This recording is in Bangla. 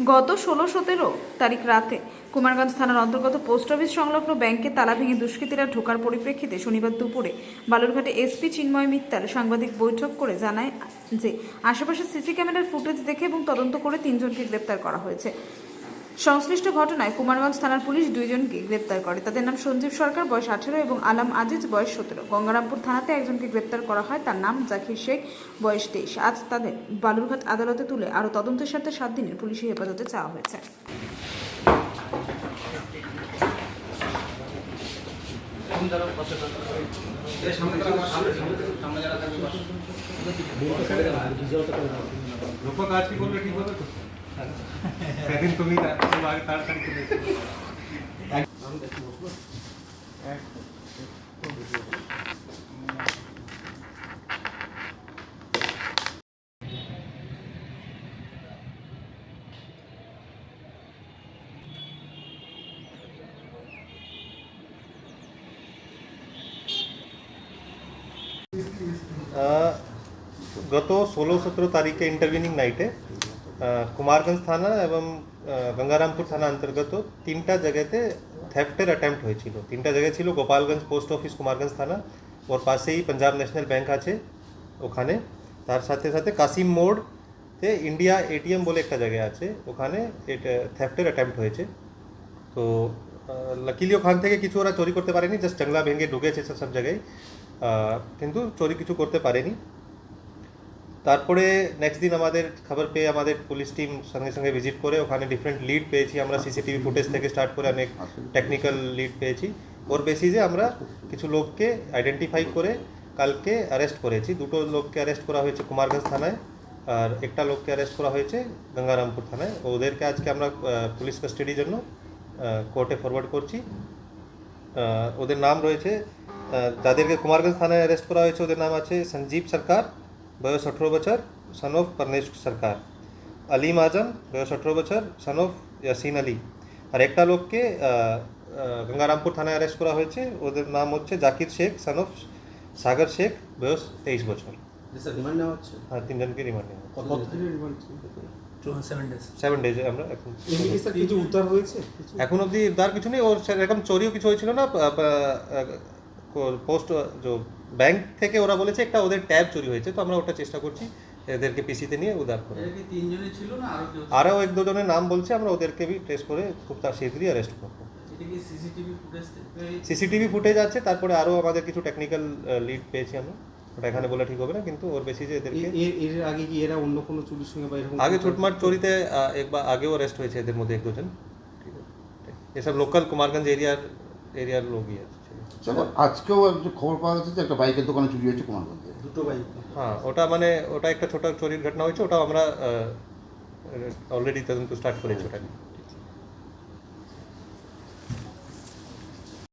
গত ষোলো সতেরো তারিখ রাতে কুমারগঞ্জ থানার অন্তর্গত পোস্ট অফিস সংলগ্ন ব্যাংকে তালা ভেঙে দুষ্কৃতীরা ঢোকার পরিপ্রেক্ষিতে শনিবার দুপুরে বালুরঘাটে এসপি চিন্ময় মিত্তাল সাংবাদিক বৈঠক করে জানায় যে আশেপাশে সিসি ক্যামেরার ফুটেজ দেখে এবং তদন্ত করে তিনজনকে গ্রেপ্তার করা হয়েছে। সংশ্লিষ্ট ঘটনায় কুমারগঞ্জ থানার পুলিশ দুইজনকে গ্রেপ্তার করে। তাদের নাম সঞ্জীব সরকার, বয়স আঠেরো, এবং আলাম আজিজ, বয়স সতেরো। গঙ্গারামপুর থানাতে একজনকে গ্রেপ্তার করা হয়, তার নাম জাকির শেখ, বয়স তেইশ। আজ তাদের বালুরঘাট আদালতে তুলে আরও তদন্তের সাথে সাত দিনের পুলিশি হেফাজতে চাওয়া হয়েছে। লোক কাজ কি করলে ঠিক হবে তো সেদিন তুমি তাড়াতাড়ি চলে গত ষোলো সতেরো তারিখে ইন্টারভিনিং নাইটে কুমারগঞ্জ থানা এবং গঙ্গারামপুর থানা অন্তর্গত তিনটা জায়গাতে থেফটের অ্যাটেম্প্ট হয়েছিল তিনটা জায়গায় ছিল গোপালগঞ্জ পোস্ট অফিস কুমারগঞ্জ থানা ওর পাশেই পাঞ্জাব ন্যাশনাল ব্যাংক আছে ওখানে তার সাথে সাথে কাসিম মোড়তে ইন্ডিয়া এটিএম বলে একটা জায়গা আছে ওখানে এটা থেফটের অ্যাটেম্প্ট হয়েছে তো লাকিলি ওখান থেকে কিছু ওরা চুরি করতে পারেনি জাস্ট জংলা ভেঙে ঢুকেছে সব জায়গায় কিন্তু চুরি কিছু করতে পারেনি তারপরে নেক্সট দিন আমাদের খবর পেয়ে আমাদের পুলিশ টিম সঙ্গে সঙ্গে ভিজিট করে ওখানে ডিফারেন্ট লিড পেয়েছি আমরা সিসিটিভি ফুটেজ থেকে স্টার্ট করে অনেক টেকনিক্যাল লিড পেয়েছি। ওর বেসিসে আমরা কিছু লোককে আইডেন্টিফাই করে কালকে অ্যারেস্ট করেছি। দুটো লোককে অ্যারেস্ট করা হয়েছে কুমারগঞ্জ থানায় আর একটা লোককে অ্যারেস্ট করা হয়েছে গঙ্গারামপুর থানায়। ওদেরকে আজকে আমরা পুলিশ কাস্টাডির জন্য কোর্টে ফরওয়ার্ড করছি। ওদের নাম রয়েছে যাদেরকে কুমারগঞ্জ থানায় অ্যারেস্ট করা হয়েছে ওদের নাম আছে সঞ্জীব সরকার। বয়স আঠেরো বছর সন অফ পরনেশ সরকার আলিম আজম বয়স আঠেরো বছর সন অফ ইয়াসিন আলী আর একটা লোককে গঙ্গারামপুর থানায় অ্যারেস্ট করা হয়েছে ওদের নাম হচ্ছে জাকির শেখ সন অফ সাগর শেখ বয়স তেইশ বছর হ্যাঁ তিনজনকে রিমান্ড নেওয়া কত দিনের রিমান্ড সেভেন ডেজে আমরা এখন কিছু উদ্ধার হয়েছে এখন অবধি তার কিছু নেই ওর সেরকম চোরিও কিছু হয়েছিল না পোস্ট ব্যাংক থেকে ওরা বলেছে একটা ওদের ট্যাব চুরি হয়েছে তো আমরা ওটা চেষ্টা করছি এদেরকে পিসিতে নিয়ে উদ্ধার করে? আরও এক দুজনের নাম বলছে আমরা ওদেরকে বি ট্রেস করে খুব তার শীঘ্রই অ্যারেস্ট করব। সিসিটিভি ফুটেজ আছে তারপরে আরও আমাদের কিছু টেকনিক্যাল লিড পেয়েছি আমরা। ওটা এখানে বলে ঠিক হবে না কিন্তু ওর বেশি যে এদেরকে এর আগে কি এরা অন্য কোনো চুরির সঙ্গে বা এরকম আগে ছুটমাট চোরিতে একবার আগেও অ্যারেস্ট হয়েছে এদের মধ্যে এক দুজন ঠিক আছে। ঠিক। এসব লোকাল কুমারগঞ্জ এরিয়ার এরিয়ার লোকই আছে। দেখো আজকেও একটা খবর পাওয়া গেছে যে একটা বাইকের দোকানে চুরি হয়েছে কুমারগঞ্জে দুটো বাইক হ্যাঁ ওটা মানে ওটা একটা ছোট চুরির ঘটনা হয়েছে ওটা আমরা অলরেডি তদন্ত স্টার্ট করেছি ওটা নিয়ে।